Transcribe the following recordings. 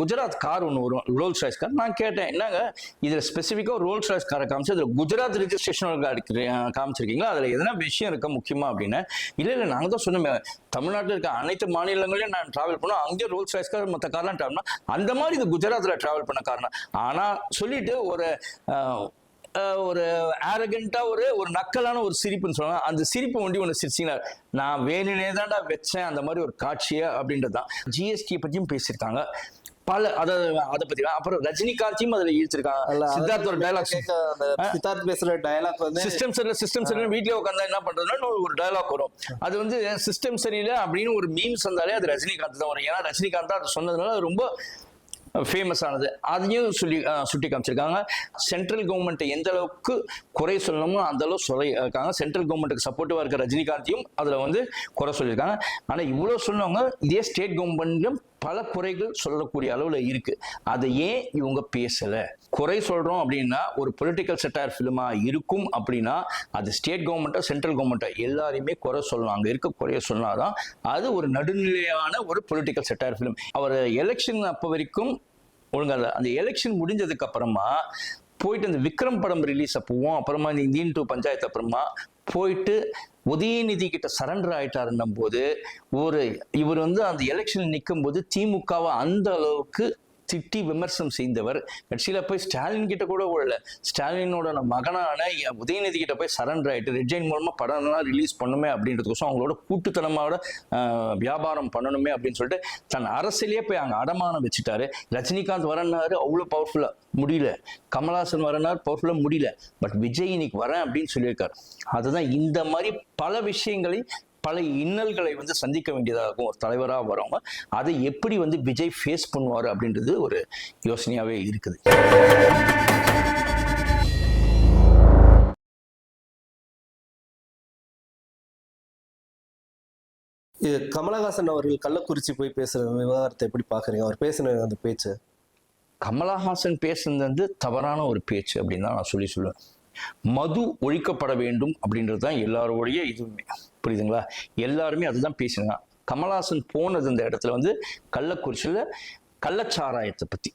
Gujarat car ஒன்று வரும் Rolls Royce car நான் கேட்டேன் என்னங்க? இதில் ஸ்பெசிஃபிக்காக ரோல்ஸ் ராய்ஸ் காரை காமிச்சு அதில் குஜராத் ரிஜிஸ்ட்ரேஷன் காமிச்சிருக்கீங்களா? அதில் எதனா விஷயம் இருக்க முக்கியமா அப்படின்னு? இல்லை இல்லை நாங்கள் தான் சொன்னோமே தமிழ்நாட்டில் இருக்க அனைத்து மாநிலங்களையும் நான் ட்ராவல் பண்ணோம். அங்கே ரோல்ஸ் ராய்ஸ் கார் மற்ற கார்லாம் ட்ராவல் அந்த மாதிரி இது குஜராத்தில் ட்ராவல் பண்ண காரணம் ஆனால் சொல்லிட்டு ஒரு ஒரு ஆரகண்டா ஒரு ஒரு நக்கலான ஒரு சிரிப்புன்னு சொல்லலாம். அந்த சிரிப்பு ஒண்டி ஒன்று சிரிச்சினார் நான் வேணுனே தான்டா வச்சேன் அந்த மாதிரி ஒரு காட்சியை? அப்படின்றது தான் ஜிஎஸ்டி பற்றியும் பேசியிருக்காங்க. பல அதை அதை பத்தி அப்புறம் ரஜினிகாந்தையும் அதுல ஈர்த்திருக்காங்க சித்தார்த் ஒரு டைலாக்ஸ் கேட்க அந்த சித்தார்த் பேசுற டயலாக் வந்து சிஸ்டம் சரியில்லை சிஸ்டம் சரியில்லை. வீட்லயே உட்காந்தா என்ன பண்றதுன்னா ஒரு டயலாக் வரும். அது வந்து சிஸ்டம் சரியில்லை அப்படின்னு ஒரு மீம்ஸ் வந்தாலே அது ரஜினிகாந்த் தான் வரும். ஏன்னா ரஜினிகாந்த் தான் அது சொன்னதுனால ரொம்ப ஃபேமஸ் ஆனது. அதையும் சொல்லி சுட்டி காமிச்சிருக்காங்க. சென்ட்ரல் கவர்மெண்ட் எந்த அளவுக்கு குறை சொல்லணுமோ அந்த அளவு சொல்லி இருக்காங்க. சென்ட்ரல் கவர்மெண்ட்டுக்கு சப்போர்ட்டிவா இருக்க ரஜினிகாந்தையும் அதுல வந்து குறை சொல்லியிருக்காங்க. ஆனா இவ்வளவு சொன்னவங்க இதே ஸ்டேட் கவர்மெண்ட்டும் பல குறைகள் சொல்லக்கூடிய அளவில் இருக்கு. அதை ஏன் இவங்க பேசலை? குறை சொல்கிறோம் அப்படின்னா ஒரு பொலிட்டிக்கல் செட்டார் ஃபிலிமாக இருக்கும் அப்படின்னா அது ஸ்டேட் கவர்மெண்ட்டோ சென்ட்ரல் கவர்மெண்ட்டோ எல்லாரையுமே குறை சொல்லலாம் அங்கே இருக்க குறைய சொன்னாதான் அது ஒரு நடுநிலையான ஒரு பொலிட்டிக்கல் செட்டார் ஃபிலிம் அவர் எலெக்ஷன் அப்போ வரைக்கும் ஒழுங்காக அந்த எலெக்ஷன் முடிஞ்சதுக்கு அப்புறமா போயிட்டு அந்த விக்ரம் படம் ரிலீஸ் அப்போவும் அப்புறமா இந்த இந்தியன் டூ பஞ்சாயத்து அப்புறமா போயிட்டு உதயநிதி கிட்ட சரண்டர் ஆயிட்டாருன்னும் போது ஒரு இவர் வந்து அந்த எலெக்ஷன் நிற்கும் போது திமுகவை அந்த அளவுக்கு திட்டி விமர்சனம் செய்தவர். கட்சியில் போய் ஸ்டாலின் கிட்ட கூட விடல ஸ்டாலினோட மகனான என் உதயநிதி கிட்ட போய் சரண்டர் ஆகிட்டு ரெட்ஜைன் மூலமாக படம்லாம் ரிலீஸ் பண்ணுமே அப்படின்றதுக்கோசம் அவங்களோட கூட்டுத்தனமாவோட வியாபாரம் பண்ணணுமே அப்படின்னு சொல்லிட்டு தன் அரசியலே போய் அங்கே அடமானம் வச்சுட்டாரு. ரஜினிகாந்த் வரனாரு அவ்வளோ பவர்ஃபுல்லாக முடியல. கமல்ஹாசன் வரனார் பவர்ஃபுல்லாக முடியல. பட் விஜய் இன்னைக்கு வரேன் அப்படின்னு சொல்லியிருக்காரு. அதுதான் இந்த மாதிரி பல விஷயங்களை பல இன்னல்களை வந்து சந்திக்க வேண்டியதாக இருக்கும் ஒரு தலைவராக வரவங்க அதை எப்படி வந்து விஜய் ஃபேஸ் பண்ணுவார் அப்படின்றது ஒரு யோசனையாகவே இருக்குது. கமலஹாசன் அவர்கள் கள்ளக்குறிச்சி போய் பேசுற விவகாரத்தை எப்படி பாக்குறீங்க அவர் பேசின அந்த பேச்சு? கமலஹாசன் பேசுனது வந்து தவறான ஒரு பேச்சு அப்படின்னு தான் நான் சொல்லி சொல்லுவேன். மது ஒழிக்கப்பட வேண்டும் அப்படின்றது தான் எல்லாருடைய இதுவுமே. புரியுதுங்களா? எல்லாருமே அதுதான் பேசினாங்க கமலஹாசன் போனது இந்த இடத்துல வந்து கள்ளக்குறிச்சியில் கள்ளச்சாராயத்தை பற்றி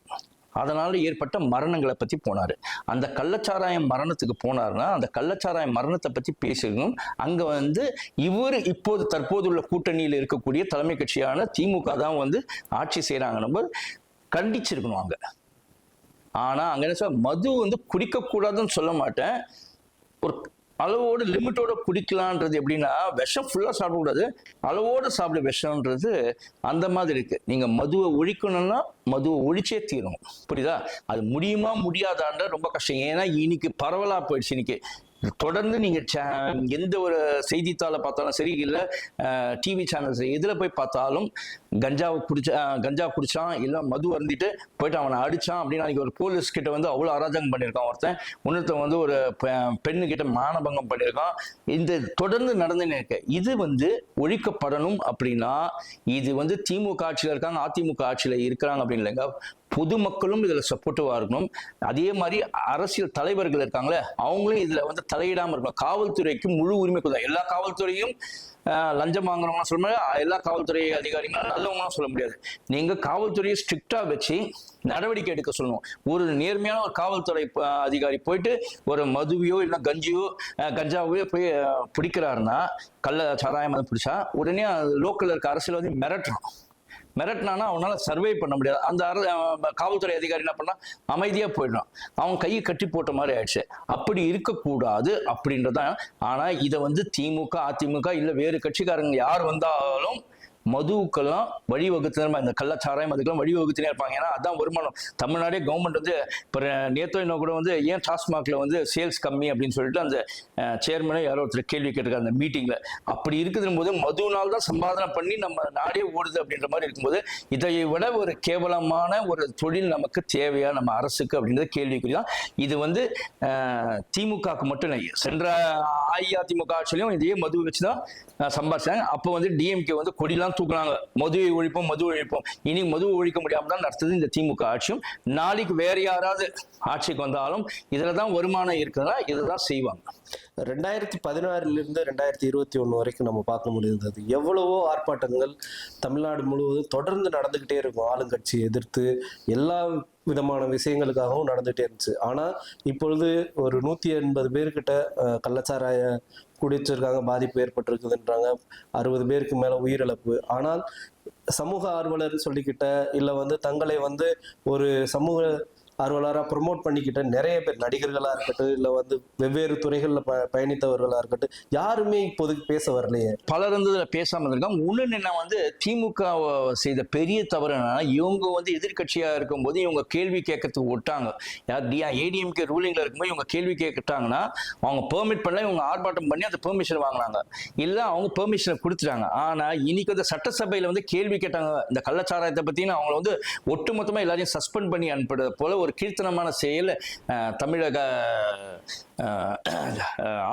அதனால் ஏற்பட்ட மரணங்களை பற்றி போனார். அந்த கள்ளச்சாராயம் மரணத்துக்கு போனாருன்னா அந்த கள்ளச்சாராயம் மரணத்தை பற்றி பேசணும் அங்கே வந்து இவர் இப்போது தற்போதுள்ள கூட்டணியில் இருக்கக்கூடிய தலைமை கட்சியான திமுக தான் வந்து ஆட்சி செய்கிறாங்க நம்ம கண்டிச்சிருக்கணும் அங்கே. ஆனால் அங்கே என்ன சொல்ல மது வந்து குடிக்கக்கூடாதுன்னு சொல்ல மாட்டேன். ஒரு அளவோடு லிமிட்டோட குடிக்கலான்றது எப்படின்னா விஷம் ஃபுல்லாக சாப்பிடக்கூடாது. அளவோடு சாப்பிட விஷம்ன்றது அந்த மாதிரி இருக்குது நீங்கள் மதுவை ஒழிக்கணும்னா மதுவை ஒழிச்சே தீரும் புரியுதா? அது முடியுமா முடியாதான்ற ரொம்ப கஷ்டம். ஏன்னா இன்னைக்கு பரவலாக போயிடுச்சு. இன்னைக்கு தொடர்ந்து நீங்கள் எந்த ஒரு செய்தித்தாளை பார்த்தாலும் சரி இல்லை டிவி சேனல்ஸ் எதில் போய் பார்த்தாலும் கஞ்சாவை குடிச்சா கஞ்சா குடிச்சான் இல்லை மது அருந்திட்டு போயிட்டு அவனை அடித்தான் அப்படின்னு அன்னைக்கு ஒரு போலீஸ் கிட்ட வந்து அவ்வளோ அராஜகம் பண்ணியிருக்கான் ஒருத்தன். இன்னொருத்தன் வந்து ஒரு பெ- மானபங்கம் பண்ணியிருக்கான். இந்த தொடர்ந்து நடந்துன்னு இருக்கு இது வந்து ஒழிக்கப்படணும் அப்படின்னா இது வந்து திமுக ஆட்சியில் இருக்காங்க அதிமுக ஆட்சியில் இருக்கிறாங்க அப்படின்னு இல்லைங்க. பொதுமக்களும் இதில் சப்போர்ட்டிவாக இருக்கணும். அதே மாதிரி அரசியல் தலைவர்கள் இருக்காங்களே அவங்களும் இதில் வந்து தலையிடாமல் இருக்கணும். காவல்துறைக்கு முழு உரிமை கொடுத்தா எல்லா காவல்துறையும் லஞ்சம் வாங்குறவங்க சொல்ல முடியாது. எல்லா காவல்துறை அதிகாரிகளும் நல்லவங்களாம் சொல்ல முடியாது. நீங்கள் காவல்துறையை ஸ்ட்ரிக்டாக வச்சு நடவடிக்கை எடுக்க சொல்லணும். ஒரு நேர்மையான ஒரு காவல்துறை அதிகாரி போயிட்டு ஒரு மதுவையோ இல்லை கஞ்சியோ கஞ்சாவையோ போய் பிடிக்கிறாருன்னா கள்ள சாராயம் பிடிச்சா உடனே லோக்கல்ல இருக்க வந்து மிரட்டுறான் மிரட்டினானா அவனால் சர்வே பண்ண முடியாது. அந்த அர காவல்துறை அதிகாரி என்ன பண்ணா அமைதியாக போயிடுறான். அவன் கையை கட்டி போட்ட மாதிரி ஆயிடுச்சு. அப்படி இருக்கக்கூடாது அப்படின்றதான். ஆனால் இதை வந்து திமுக அதிமுக இல்லை வேறு கட்சிக்காரங்க யார் வந்தாலும் மதுவுக்கெல்லாம் வழிவகுத்தினர் இந்த கள்ளச்சாராயம் அதுக்கெல்லாம் வழிவகுத்தினே இருப்பாங்க. ஏன்னா அதான் வருமானம். தமிழ்நாடே கவர்மெண்ட் வந்து இப்போ நேத்தோ இன்னும் கூட வந்து ஏன் டாஸ்மாகில் வந்து சேல்ஸ் கம்மி அப்படின்னு சொல்லிட்டு அந்த சேர்மனை யாரோ ஒருத்தர் கேள்வி கேட்டிருக்காங்க அந்த மீட்டிங்கில் அப்படி இருக்குதுன்னு போது மதுவினால் தான் சம்பாதனை பண்ணி நம்ம நாடே ஓடுது அப்படின்ற மாதிரி இருக்கும்போது இதை விட ஒரு கேவலமான ஒரு தொழில் நமக்கு தேவையா நம்ம அரசுக்கு அப்படின்றது கேள்விக்குறி தான் இது வந்து திமுகவுக்கு மட்டும் இல்லை. சென்ற அஇஅதிமுக ஆட்சியிலையும் இதே மது வச்சு தான் சம்பாதிச்சாங்க. அப்போ வந்து டிஎம்கே வந்து கொடிலாம் தூக்குனாங்க மதுவை ஒழிப்போம் மது ஒழிப்போம். இனி மது ஒழிக்க முடியாமல் தான் நடத்துது இந்த திமுக ஆட்சியும். நாளைக்கு வேற யாராவது ஆட்சிக்கு வந்தாலும் இதில் தான் வருமானம் இருக்குதுன்னா இதை தான் செய்வாங்க. ரெண்டாயிரத்தி பதினாறுலேருந்து ரெண்டாயிரத்தி இருபத்தி ஒன்று வரைக்கும் நம்ம பார்க்க முடிந்தது. எவ்வளவோ ஆர்ப்பாட்டங்கள் தமிழ்நாடு முழுவதும் தொடர்ந்து நடந்துக்கிட்டே இருக்கும். ஆளுங்கட்சி எதிர்த்து எல்லா விதமான விஷயங்களுக்காகவும் நடந்துகிட்டே இருந்துச்சு. ஆனால் இப்பொழுது ஒரு நூற்றி எண்பது பேர்கிட்ட கள்ளச்சாராய குடிச்சிருக்காங்க பாதிப்பு ஏற்பட்டிருக்குதுன்றாங்க. அறுபது பேருக்கு மேல உயிரிழப்பு. ஆனால் சமூக ஆர்வலர் சொல்லிக்கிட்ட இல்ல வந்து தங்களை வந்து ஒரு சமூக ஆர்வலராக ப்ரொமோட் பண்ணிக்கிட்ட நிறைய பேர் நடிகர்களாக இருக்கட்டும் இல்லை வந்து வெவ்வேறு துறைகளில் ப பயணித்தவர்களாக இருக்கட்டும் யாருமே இப்போதைக்கு பேச வரலையே. பலர் வந்து பேசாமல் பேசாம இருந்திருக்காங்க. ஒன்று என்ன வந்து திமுக செய்த பெரிய தவறு என்னன்னா இவங்க வந்து எதிர்கட்சியாக இருக்கும்போது இவங்க கேள்வி கேட்கறதுக்கு விட்டாங்க யார் டிஆ ஏடிஎம்கே ரூலிங்கில் இருக்கும்போது இவங்க கேள்வி கேட்டாங்கன்னா அவங்க பெர்மிட் பண்ணல இவங்க ஆர்ப்பாட்டம் பண்ணி அந்த பெர்மிஷன் வாங்கினாங்க. இல்லை அவங்க பெர்மிஷனை கொடுத்துட்டாங்க. ஆனால் இன்னைக்கு வந்து சட்டசபையில் வந்து கேள்வி கேட்டாங்க. இந்த கள்ளச்சாராயத்தை பற்றினா அவங்கள வந்து ஒட்டுமொத்தமாக எல்லாரையும் சஸ்பெண்ட் பண்ணி அனுப்புறது போல ஒரு ஒரு கீர்த்தனமான செயல் தமிழக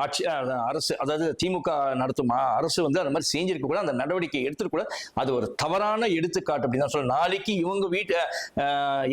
ஆட்சி அரசு அதாவது திமுக நடத்தும் அரசு வந்து அந்த மாதிரி செஞ்சிருக்க கூட அந்த நடவடிக்கை எடுத்துக்கூட அது ஒரு தவறான எடுத்துக்காட்டு அப்படின்னு தான் சொல்லணும். நாளைக்கு இவங்க வீட்டு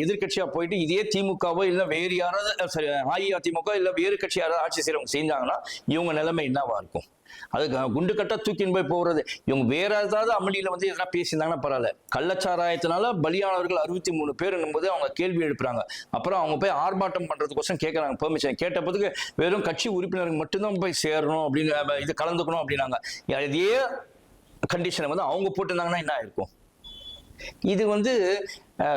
எதிர்கட்சியாக போயிட்டு இதே திமுகவோ இல்லை வேறு யாராவது சரி, அஇஅதிமுக இல்லை வேறு கட்சி யாராவது ஆட்சி செய்கிறவங்க செஞ்சாங்கன்னா இவங்க நிலைமை என்னவா இருக்கும்? அது குண்டு கட்டா தூக்கின்னு போய் போகிறது இவங்க வேற ஏதாவது அமளியில் வந்து எதனா பேசியிருந்தாங்கன்னா பரவாயில்ல. கள்ளச்சாராயத்தினால பலியானவர்கள் அறுபத்தி மூணு பேருங்கும்போது போது அவங்க கேள்வி எழுப்புறாங்க. அப்புறம் அவங்க போய் ஆர்ப்பாட்டம் பண்ணுறதுக்கோசம் கேட்குறாங்க பெர்மிஷன் கேட்டப்பதுக்கு வெறும் கட்சி உறுப்பினருக்கு மட்டும்தான் போய் சேரணும் அப்படின்னு இது கலந்துக்கணும் அப்படின்னாங்க. இதே கண்டிஷனை வந்து அவங்க போட்டிருந்தாங்கன்னா என்ன இருக்கும் இது வந்து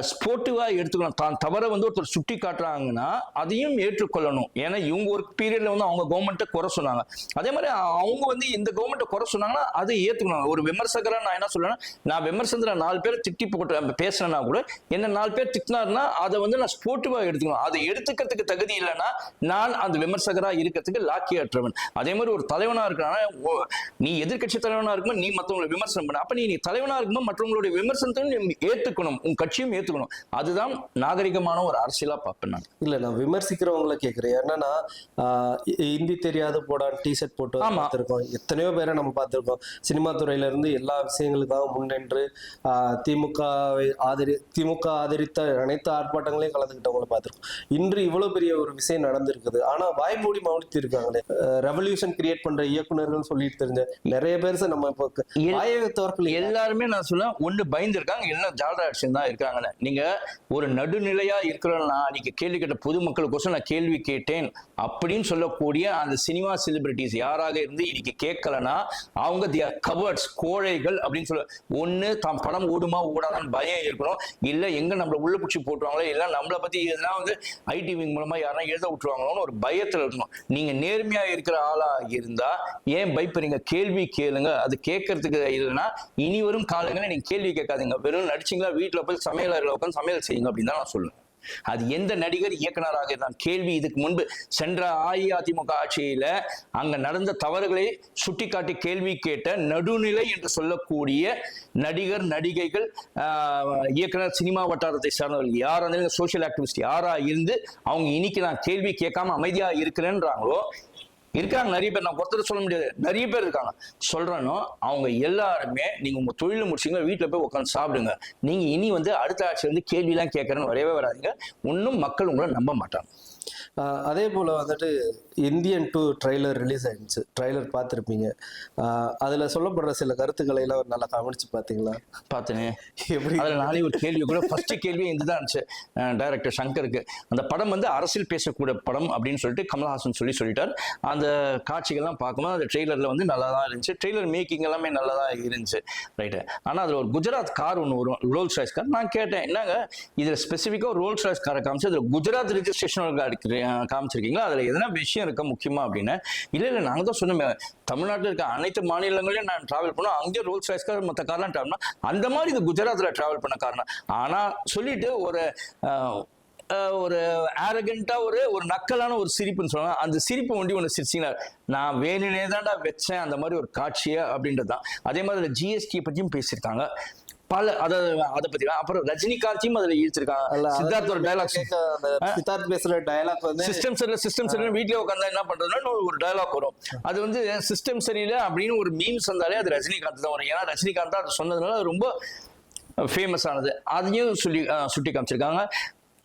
ஸ்போர்ட்டிவாக எடுத்துக்கணும். தான் தவறை வந்து ஒருத்தர் சுட்டி காட்டுறாங்கன்னா அதையும் ஏற்றுக்கொள்ளணும். ஏன்னா இவங்க ஒரு பீரியடில் வந்து அவங்க கவர்மெண்ட்டை குறை சொன்னாங்க. அதே மாதிரி அவங்க வந்து இந்த கவர்மெண்ட்டை குறை சொன்னாங்கன்னா அதை ஏற்றுக்கணும் ஒரு விமர்சகராக நான் என்ன சொல்லுவேன்னா நான் விமர்சனத்தில் நாலு பேர் திட்டி போட்டு பேசுனேன்னா கூட என்ன நாலு பேர் திட்டினாருன்னா அதை வந்து நான் ஸ்போர்ட்டிவாக எடுத்துக்கணும். அதை எடுத்துக்கிறதுக்கு தகுதி இல்லைன்னா நான் அந்த விமர்சகராக இருக்கிறதுக்கு லாக்கி ஆற்றுவேன் அதே மாதிரி ஒரு தலைவனாக இருக்கிறானா நீ எதிர்கட்சி தலைவனாக இருக்கும்போது நீ மற்றவங்களை விமர்சனம் பண்ண. அப்போ நீ தலைவனாக இருக்கும்போது மற்றவங்களுடைய விமர்சனத்தையும் நீ உன் கட்சியும் ஏத்துக்கணும். அதுதான் நாகரிகமான ஒரு அரசியலா பார்ப்பேன் நான். இல்ல நான் விமர்சிக்கிறவங்கள கேக்குறேன். என்னன்னா ஆஹ் இ- ஹிந்தி தெரியாத போடான் டிஷர்ட் போட்டு. பார்த்திருக்கோம். எத்தனையோ பேரை நம்ம பார்த்திருக்கோம். சினிமா துறையில இருந்து எல்லா விஷயங்களுக்காக முன்னின்று ஆஹ் திமுகவை ஆதரி திமுக ஆதரித்த அனைத்து ஆர்ப்பாட்டங்களையும் கலந்துக்கிட்டவங்கள பார்த்திருக்கோம். இன்று இவ்வளவு பெரிய ஒரு விஷயம் நடந்திருக்குது. ஆனா வாய்மூடி மௌனித்து இருக்காங்களே ரெவல்யூஷன் கிரியேட் பண்ற இயக்குனர்கள் சொல்லிட்டு தெரிஞ்ச நிறைய பேர் நம்ம இப்போ. எல்லாருமே நான் சொல்லுவேன் ஒண்ணு பயந்து இருக்காங்க எல்லாம் ஜாலரா அடிச்சு தான் இருக்காங்க. நீங்க ஒரு நடுநிலையா இருக்கிறன்னா நீங்க கேள்வி கேட்ட பொதுமக்களுக்கோசம் நான் கேள்வி கேட்டேன் அப்படின்னு சொல்லக்கூடிய அந்த சினிமா செலிபிரிட்டிஸ் யாராக இருந்து இன்னைக்கு கேட்கலன்னா அவங்க தி கவர்ட்ஸ் கோழைகள் அப்படின்னு சொல்ல ஒண்ணு தான் படம் ஓடுமா ஓடாதான்னு பயம் இருக்கணும். இல்ல எங்க நம்மள உள்ள பிடிச்சி போட்டுருவாங்களோ இல்ல நம்மளை பத்தி எதுனா வந்து ஐடி விங் மூலமா யாரா எழுத விட்டுருவாங்களோன்னு ஒரு பயத்துல இருக்கணும். நீங்க நேர்மையா இருக்கிற ஆளா இருந்தா ஏன் பயப்படுறீங்க கேள்வி கேளுங்க. அது கேட்கறதுக்கு இல்லைன்னா இனி வரும் காலங்களில் நீங்க கேள்வி கேட்காதீங்க. வெறும் நடிச்சீங்களா வீட்டுல போய் சமையல் அறையில உட்காந்து சமையல் செய்யுங்க அப்படின்னு தான் நான் சொல்லுவேன். அது எந்த நடிகர் இயக்குனராக இருந்தான் கேள்வி இதுக்கு முன்பு சென்ற அஇஅதிமுக ஆட்சியில அங்க நடந்த தவறுகளை சுட்டிக்காட்டி கேள்வி கேட்ட நடுநிலை என்று சொல்லக்கூடிய நடிகர் நடிகைகள் ஆஹ், இயக்குனர் சினிமா வட்டாரத்தை சார்ந்தவர்கள் யாரா இருந்தாலும் சோசியல் ஆக்டிவிஸ்ட் யாரா இருந்து அவங்க இன்னைக்கு நான் கேள்வி கேட்காம அமைதியா இருக்கிறேன்றாங்களோ இருக்காங்க நிறைய பேர் நான் ஒருத்தர் சொல்ல முடியாது. நிறைய பேர் இருக்காங்க. சொல்றேனோ அவங்க எல்லாருமே நீங்க உங்க தொழில முடிச்சீங்க வீட்டுல போய் உட்காந்து சாப்பிடுங்க. நீங்க இனி வந்து அடுத்த ஆட்சி வந்து கேள்விலாம் கேட்கறேன்னு வரவே வராதீங்க. ஒன்றும் மக்கள் உங்களை நம்ப மாட்டாங்க. அதே போல வந்துட்டு இந்தியன் டூ ட்ரைலர் ரிலீஸ் ஆயிடுச்சு. ட்ரைலர் பார்த்துருப்பீங்க. அதுல சொல்லப்படுற சில கருத்துக்களை எல்லாம் நல்லா கவனிச்சு பாத்தீங்களா பார்த்தேனே. எப்படி? அதுல நாளை ஒரு கேள்வி கூட ஃபர்ஸ்ட் கேள்வி இதுதான் இருந்துச்சு. டைரக்டர் சங்கருக்கு. அந்த படம் வந்து அரசியல் பேசக்கூடிய படம் அப்படின்னு சொல்லிட்டு கமல்ஹாசன் சொல்லி சொல்லிட்டார். அந்த காட்சிகள்லாம் பார்க்கும்போது அந்த ட்ரெய்லர்ல வந்து நல்லா தான் இருந்துச்சு. ட்ரெய்லர் மேக்கிங் எல்லாமே நல்லா தான் இருந்துச்சு. ரைட்டு ஆனா அதுல ஒரு குஜராத் கார் ஒன்று வரும். ரோல்ஸ் ராய்ஸ் கார் நான் கேட்டேன் என்னங்க? இதுல ஸ்பெசிஃபிக்காக ரோல்ஸ் ராய்ஸ் காரை காமிச்சு அதுல குஜராத் ரெஜிஸ்ட்ரேஷன் காமிச்சிருக்கீங்களா? அதுல எதனா விஷயம் இருக்கா முக்கியமா அப்படின்னு? இல்லை இல்லை நாங்க தான் சொன்னோமே தமிழ்நாட்டில் இருக்க அனைத்து மாநிலங்களையும் நான் ட்ராவல் பண்ணோம். அங்கே ரோல்ஸ் ரைஸ் கார் மற்ற கார்லாம் ட்ராவல் அந்த மாதிரி இது குஜராத்தில் ட்ராவல் பண்ண காரணம். ஆனால் சொல்லிட்டு ஒரு ஒரு ஆரகண்டா ஒரு ஒரு நக்கலான ஒரு சிரிப்புன்னு சொல்லலாம். அந்த சிரிப்பு ஒண்டி ஒன்று சிரிச்சிங்கன்னா நான் வேணுனே தான்டா வச்சேன் அந்த மாதிரி ஒரு காட்சியை அப்படின்றது தான். அதே மாதிரி ஜிஎஸ்டி பற்றியும் பேசியிருக்காங்க. பல அதை அதை பத்தி அப்புறம் ரஜினிகாந்தையும் அதுல ஈர்த்திருக்காங்க அல்ல, சித்தார்த் ஒரு டைலாக் கேட்க அந்த சித்தார்த் பேசுற டயலாக் வந்து சிஸ்டம் சரியில்லை சிஸ்டம் சரியில்லை வீட்லயே உட்காந்தா என்ன பண்றதுன்னா ஒரு டயலாக் வரும். அது வந்து சிஸ்டம் சரியில்லை அப்படின்னு ஒரு மீம்ஸ் வந்தாலே அது ரஜினிகாந்த் தான் வரும். ஏன்னா ரஜினிகாந்த் தான் அது சொன்னதுனால ரொம்ப ஃபேமஸ் ஆனது. அதையும் சொல்லி சுட்டி காமிச்சிருக்காங்க.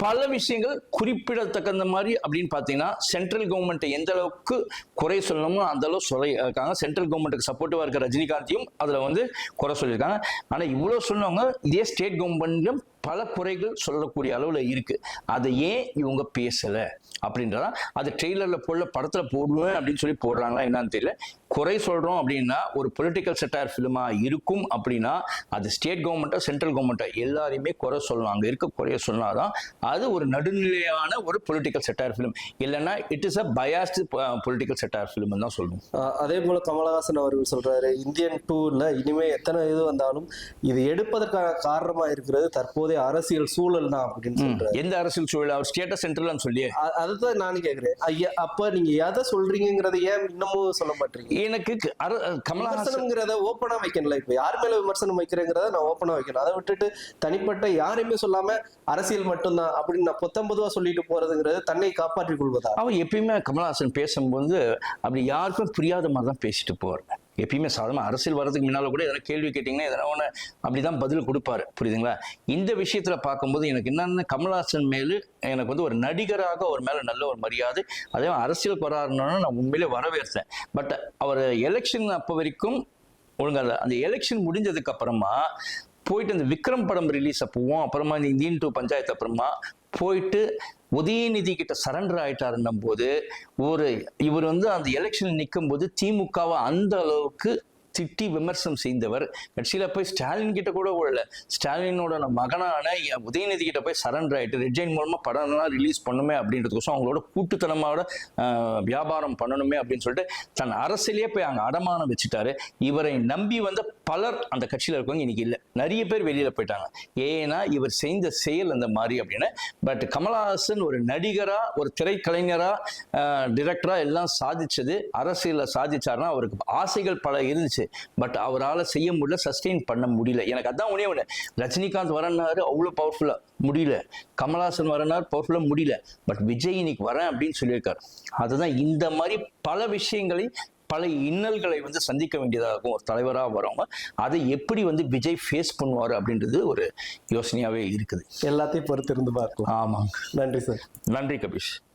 பல விஷயங்கள் குறிப்பிடத்தக்கந்த மாதிரி அப்படின்னு பார்த்தீங்கன்னா சென்ட்ரல் கவர்மெண்ட்டை எந்த அளவுக்கு குறை சொல்லணுமோ அந்த அளவு சொல்ல இருக்காங்க சென்ட்ரல் கவர்மெண்ட்டுக்கு சப்போர்ட்டிவாக இருக்க ரஜினிகாந்தையும் அதில் வந்து குறை சொல்லியிருக்காங்க. ஆனால் இவ்வளோ சொன்னவங்க இதே ஸ்டேட் கவர்மெண்ட்லையும் பல குறைகள் சொல்லக்கூடிய அளவில் இருக்குது அதை ஏன் இவங்க பேசலை? அப்படின்றதா அது ட்ரெய்லரில் போடல படத்தில் போடுவேன் அப்படின்னு சொல்லி போடுறாங்களா என்னன்னு தெரியல. குறை சொல்கிறோம் அப்படின்னா ஒரு பொலிட்டிக்கல் செட்டார் ஃபிலிமாக இருக்கும் அப்படின்னா அது ஸ்டேட் கவர்மெண்ட்டோ சென்ட்ரல் கவர்மெண்ட்டோ எல்லாரையுமே குறை சொல்லணும் அங்கே இருக்க குறைய சொன்னாதான் அது ஒரு நடுநிலையான ஒரு பொலிட்டிக்கல் செட்டார் ஃபிலிம் இல்லைன்னா it is a biased political satire film தான் சொல்லணும். அதே போல் கமலஹாசன் அவர்கள் சொல்கிறாரு இந்தியன் டூவில் இனிமேல் எத்தனை இது வந்தாலும் இது எடுப்பதற்கான காரணமாக இருக்கிறது தற்போது தற்போதைய அரசியல் சூழல் தான் அப்படின்னு சொல்றாரு. எந்த அரசியல் சூழல்? அவர் ஸ்டேட்டஸ் சென்ட்ரல் சொல்லி அதுதான் நானும் கேக்குறேன். ஐயா அப்ப நீங்க எதை சொல்றீங்கிறத ஏன் இன்னமும் சொல்ல மாட்டீங்க? எனக்கு க- அர- கமலஹாசன் விமர்சனம்ங்கிறத ஓப்பனா வைக்கணும்ல இப்ப. யார் மேல விமர்சனம் வைக்கிறேங்கிறத நான் ஓப்பனா வைக்கணும். அதை விட்டுட்டு தனிப்பட்ட யாரையுமே சொல்லாம அரசியல் மட்டும்தான் அப்படின்னு நான் பொத்தம்பதுவா சொல்லிட்டு போறதுங்கிறது தன்னை காப்பாற்றிக் கொள்வதா? அவன் எப்பயுமே கமலஹாசன் பேசும்போது அப்படி யாருக்கும் புரியாத மாதிரி தான் பேசிட்டு போவார். எப்பயுமே சாதாரண அரசியல் வர்றதுக்கு முன்னால கூட எதனா கேள்வி கேட்டிங்கன்னா எதனா ஒன்று அப்படிதான் பதில் கொடுப்பாரு. புரியுதுங்களா? இந்த விஷயத்துல பார்க்கும்போது எனக்கு என்னன்னா கமல்ஹாசன் மேலு எனக்கு வந்து ஒரு நடிகராக ஒரு மேல நல்ல ஒரு மரியாதை அதே அரசியல் அரசியலுக்கு வராருன்னா நான் உண்மையிலே வரவேற்றேன். பட் அவர் எலெக்ஷன் அப்போ வரைக்கும் ஒழுங்கா அந்த எலெக்ஷன் முடிஞ்சதுக்கு அப்புறமா போயிட்டு அந்த விக்ரம் படம் ரிலீஸ் அப்பவும் அப்புறமா இந்த இந்தியன் டூ பஞ்சாயத்து அப்புறமா போயிட்டு உதயநிதி கிட்ட சரண்டர் ஆயிட்டாருன்னும் போது ஒரு இவர் வந்து அந்த எலெக்ஷன் நிற்கும் போது திமுகவை அந்த அளவுக்கு திட்டி விமர்சனம் செய்தவர். கட்சியில் போய் ஸ்டாலின் கிட்ட கூட விடல ஸ்டாலினோட மகனான என் உதயநிதி கிட்ட போய் சரண்டர் ஆகிட்டு ரெட்ஜைன் மூலமாக படம்லாம் ரிலீஸ் பண்ணுமே அப்படின்றதுக்கோசம் அவங்களோட கூட்டுத்தனமாவோட வியாபாரம் பண்ணணுமே அப்படின்னு சொல்லிட்டு தன் அரசியலே போய் அங்கே அடமானம் வச்சுட்டாரு. இவரை நம்பி வந்த பலர் அந்த கட்சியில் இருக்கவங்க இன்னைக்கு இல்லை. நிறைய பேர் வெளியில் போயிட்டாங்க. ஏன்னா இவர் செய்த செயல் அந்த மாதிரி அப்படின்னு. பட் கமலஹாசன் ஒரு நடிகராக ஒரு திரைக்கலைஞராக டிரெக்டராக எல்லாம் சாதிச்சது. அரசியலில் சாதிச்சாருன்னா அவருக்கு ஆசைகள் பல இருந்துச்சு. பட் அவரால் செய்ய முடியல சஸ்டெயின் பண்ண முடியல. எனக்கு அதான் உடனே ஒன்று ரஜினிகாந்த் வரனாரு அவ்வளோ பவர்ஃபுல்லா முடியல. கமலஹாசன் வரனார் பவர்ஃபுல்லா முடியல. பட் விஜய் இன்னைக்கு வரேன் அப்படின்னு சொல்லியிருக்காரு. அதுதான் இந்த மாதிரி பல விஷயங்களை பல இன்னல்களை வந்து சந்திக்க வேண்டியதாக இருக்கும் ஒரு தலைவராக வரவங்க அதை எப்படி வந்து விஜய் ஃபேஸ் பண்ணுவார் அப்படின்றது ஒரு யோசனையாகவே இருக்குது. எல்லாத்தையும் பொறுத்திருந்து பார்க்கலாம். ஆமாங்க. நன்றி சார். நன்றி கபீஷ்.